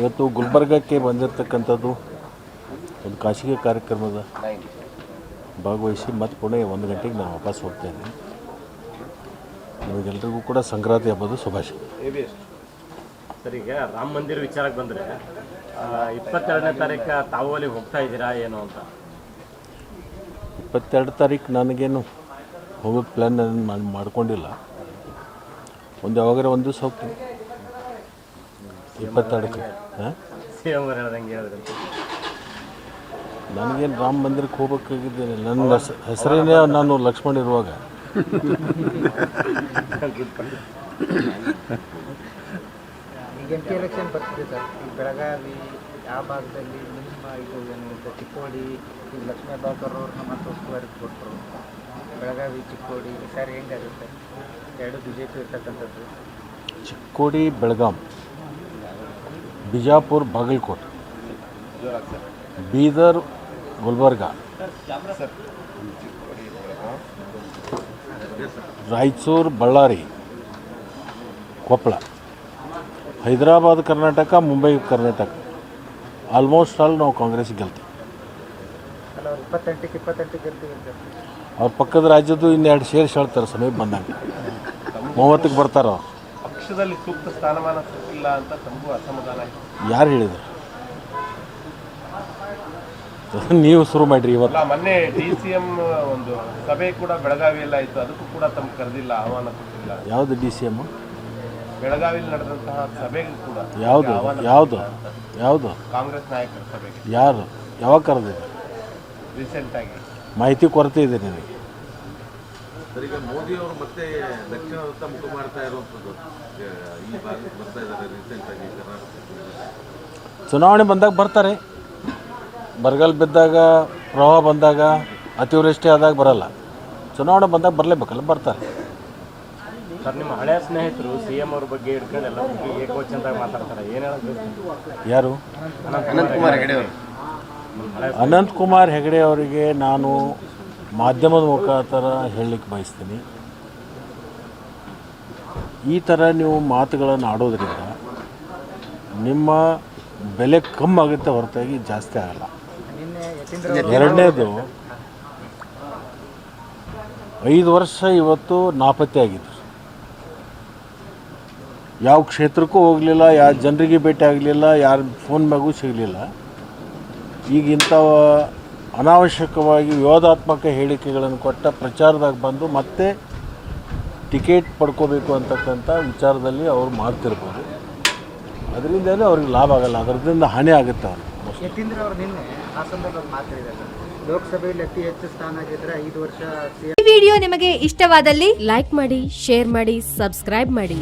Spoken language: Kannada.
ಇವತ್ತು ಗುಲ್ಬರ್ಗಕ್ಕೆ ಬಂದಿರತಕ್ಕಂಥದ್ದು ಒಂದು ಖಾಸಗಿ ಕಾರ್ಯಕ್ರಮದ ಭಾಗವಹಿಸಿ ಮತ್ತು ಪುಣೆ ಒಂದು ಗಂಟೆಗೆ ನಾನು ವಾಪಸ್ ಹೋಗ್ತಾ ಇದ್ದೀನಿ. ನಿಮಗೆಲ್ರಿಗೂ ಕೂಡ ಸಂಕ್ರಾಂತಿ ಹಬ್ಬದ ಶುಭಾಶಯ. ಸರ್ ಈಗ ರಾಮ ಮಂದಿರ ವಿಚಾರಕ್ಕೆ ಬಂದರೆ ಇಪ್ಪತ್ತೆರಡನೇ ತಾರೀಕು ತಾವು ಅಲ್ಲಿ ಹೋಗ್ತಾ ಇದ್ದೀರಾ ಏನು ಅಂತ? ಇಪ್ಪತ್ತೆರಡು ತಾರೀಕು ನನಗೇನು ಹೋಗೋದು ಪ್ಲ್ಯಾನ್ ನಾನು ಮಾಡ್- ಮಾಡ್ಕೊಂಡಿಲ್ಲ. ಒಂದು ಯಾವಾಗಾರ ಒಂದು ದಿವಸ ಹೋಗ್ತೀನಿ. ಇಪ್ಪತ್ತೆರಡಕ್ಕೆ. ಹಾಂ? ನನಗೇನು ರಾಮ ಮಂದಿರಕ್ಕೆ ಹೋಗ್ಬೇಕಾಗಿದ್ದೇನೆ. ನನ್ನ ಹೆಸ- ಹೆಸರೇನೇ ನಾನು ಲಕ್ಷ್ಮಣ್ ಇರುವಾಗ. ಈಗ ಎಂ ಪಿ ಎಲೆಕ್ಷನ್ ಬರ್ತಿದೆ ಸರ್. ಈ ಬೆಳಗಾವಿ ಆ ಭಾಗದಲ್ಲಿ ನಿಮ್ಮ ಇದು ಏನು ಅಂತ ಚಿಕ್ಕೋಡಿ ಈಗ ಲಕ್ಷ್ಮೀ ಹೆಬ್ಬಾಳ್ಕರ್ ಅವ್ರನ್ನ ಮತ್ತೆ ಉಸ್ತುವಾರಿ ಕೊಟ್ಟರು. ಬೆಳಗಾವಿ ಚಿಕ್ಕೋಡಿ ಈ ಸಾರಿ ಹೆಂಗಾಗುತ್ತೆ? ಎರಡು ಬಿ ಜೆ ಪಿ ಇರ್ತಕ್ಕಂಥದ್ದು. ಚಿಕ್ಕೋಡಿ ಬೆಳಗಾಂ. ಬಿಜಾಪುರ ಬಾಗಲಕೋಟೆ. ಬೀದರ್ ಗುಲ್ಬರ್ಗ. ರಾಯಚೂರು ಬಳ್ಳಾರಿ. ಕೊಪ್ಪಳ. ಹೈದರಾಬಾದ್ ಕರ್ನಾಟಕ, ಮುಂಬೈ ಕರ್ನಾಟಕ. ಆಲ್ಮೋಸ್ಟ್ ಆಲ್ ನಾವು ಕಾಂಗ್ರೆಸ್ ಗೆಲ್ತೀವಿ. ಅವ್ರು ಪಕ್ಕದ ರಾಜ್ಯದ್ದು ಇನ್ನೆರಡು ಸೇರಿಸಿ ಹೇಳ್ತಾರೆ, ಸಮೀಪ ಬಂದಾಗ. ಮೂವತ್ತಕ್ಕೆ ಬರ್ತಾರ? ಪಕ್ಷದಲ್ಲಿ ಸೂಕ್ತ ಸ್ಥಾನಮಾನ ಸಿಕ್ಕಿಲ್ಲ ಅಂತ ತಮಗೂ ಅಸಮಾಧಾನ ಇದೆ ಯಾರು ಹೇಳಿದ್ರು? ನೀವು ಶುರು ಮಾಡಿರಿ ಇವತ್ತು. ಅಲ್ಲ ಮೊನ್ನೆ ಡಿ ಸಿ ಎಂ ಒಂದು ಸಭೆ ಕೂಡ ಬೆಳಗಾವಿಯಲ್ಲಿ ಇತ್ತು ಅದಕ್ಕೂ ಕೂಡ ತಮ್ಗೆ ಕರೆದಿಲ್ಲ ಆಹ್ವಾನ ಕೊಟ್ಟಿಲ್ಲ. ಯಾವುದು ಡಿ ಸಿ ಎಂ ಬೆಳಗಾವಿಯಲ್ಲಿ ನಡೆದಂತಹ ಸಭೆಗೂ ಕೂಡ ಯಾವುದು? ಯಾವುದು? ಯಾವುದು? ಕಾಂಗ್ರೆಸ್ ನಾಯಕರ ಸಭೆಗೆ. ಯಾರು? ಯಾವಾಗ ಕರೆದಿದೆ ರೀಸೆಂಟ್ ಆಗಿ ಮಾಹಿತಿ ಕೊರತೆ ಇದೆ ನಿನಗೆ. ಸರ್ ಈಗ ಮೋದಿ ಅವರು ಮತ್ತೆ ದಕ್ಷಿಣದತ್ತ ಮುಖ ಮಾಡ್ತಾ ಇರುವಂತದ್ದು ಈ ಭಾಗಕ್ಕೆ ಬರ್ತಾ ಇದ್ದಾರೆ ರೀಸೆಂಟ್ ಆಗಿ ಕರ್ನಾಟಕ ಚುನಾವಣೆ ಬಂದಾಗ ಬರ್ತಾರೆ. ಬರಗಾಲ ಬಿದ್ದಾಗ ಪ್ರವಾಹ ಬಂದಾಗ ಅತಿವೃಷ್ಟಿ ಆದಾಗ ಬರಲ್ಲ. ಚುನಾವಣೆ ಬಂದಾಗ ಬರಲೇಬೇಕಲ್ಲ ಬರ್ತಾರೆ. ಸರ್ ನಿಮ್ಮ ಹಳೆಯ ಸ್ನೇಹಿತರು ಸಿ ಎಂ ಅವ್ರ ಬಗ್ಗೆ ಹಿಡ್ಕೊಂಡು ಎಲ್ಲ ಬಗ್ಗೆ ಏಕವಚನದಾಗ ಮಾತಾಡ್ತಾರೆ. ಏನು ಹೇಳೋದು? ಯಾರು? ಅನಂತಕುಮಾರ್ ಹೆಗಡೆ ಅವರು. ಅನಂತ್ ಕುಮಾರ್ ಹೆಗಡೆ ಅವರಿಗೆ ನಾನು ಮಾಧ್ಯಮದ ಮುಖಾಂತರ ಹೇಳಲಿಕ್ಕೆ ಬಯಸ್ತೀನಿ. ಈ ಥರ ನೀವು ಮಾತುಗಳನ್ನು ಆಡೋದ್ರಿಂದ ನಿಮ್ಮ ಬೆಲೆ ಕಮ್ಮಿ ಆಗುತ್ತೆ ಹೊರತಾಗಿ ಜಾಸ್ತಿ ಆಗಲ್ಲ. ಎರಡನೇದು, ಐದು ವರ್ಷ ಇವತ್ತು ನಾಪತ್ತೆ ಆಗಿದ್ರು. ಯಾವ ಕ್ಷೇತ್ರಕ್ಕೂ ಹೋಗಲಿಲ್ಲ, ಯಾವ ಜನರಿಗೆ ಭೇಟಿ ಆಗಲಿಲ್ಲ, ಯಾರ ಫೋನ್ ಮ್ಯಾಗೂ ಸಿಗಲಿಲ್ಲ. ಈಗ ಇಂಥ ಅನಾವಶ್ಯಕವಾಗಿ ವಿವಾದಾತ್ಮಕ ಹೇಳಿಕೆಗಳನ್ನು ಕೊಟ್ಟ ಪ್ರಚಾರದಾಗ ಬಂದು ಮತ್ತೆ ಟಿಕೆಟ್ ಪಡ್ಕೋಬೇಕು ಅಂತಕ್ಕಂಥ ವಿಚಾರದಲ್ಲಿ ಅವರು ಮಾಡ್ತಿರ್ಬೋದು. ಅದರಿಂದಲೇ ಅವ್ರಿಗೆ ಲಾಭ ಆಗಲ್ಲ. ಅದರಿಂದ ಹಾನಿ ಆಗುತ್ತೆ ಅವ್ರಿಗೆ. ಯತೀಂದ್ರ ಅವರು ನಿನ್ನೆ ಮಾತಾಡಿದ್ದಾರೆ. ಲೋಕಸಭೆಯಲ್ಲಿ ಅತಿ ಹೆಚ್ಚು ಸ್ಥಾನ ಗೆದ್ರೆ ಐದು ವರ್ಷ ಈ ವಿಡಿಯೋ ನಿಮಗೆ ಇಷ್ಟವಾದಲ್ಲಿ ಲೈಕ್ ಮಾಡಿ ಶೇರ್ ಮಾಡಿ ಸಬ್ಸ್ಕ್ರೈಬ್ ಮಾಡಿ.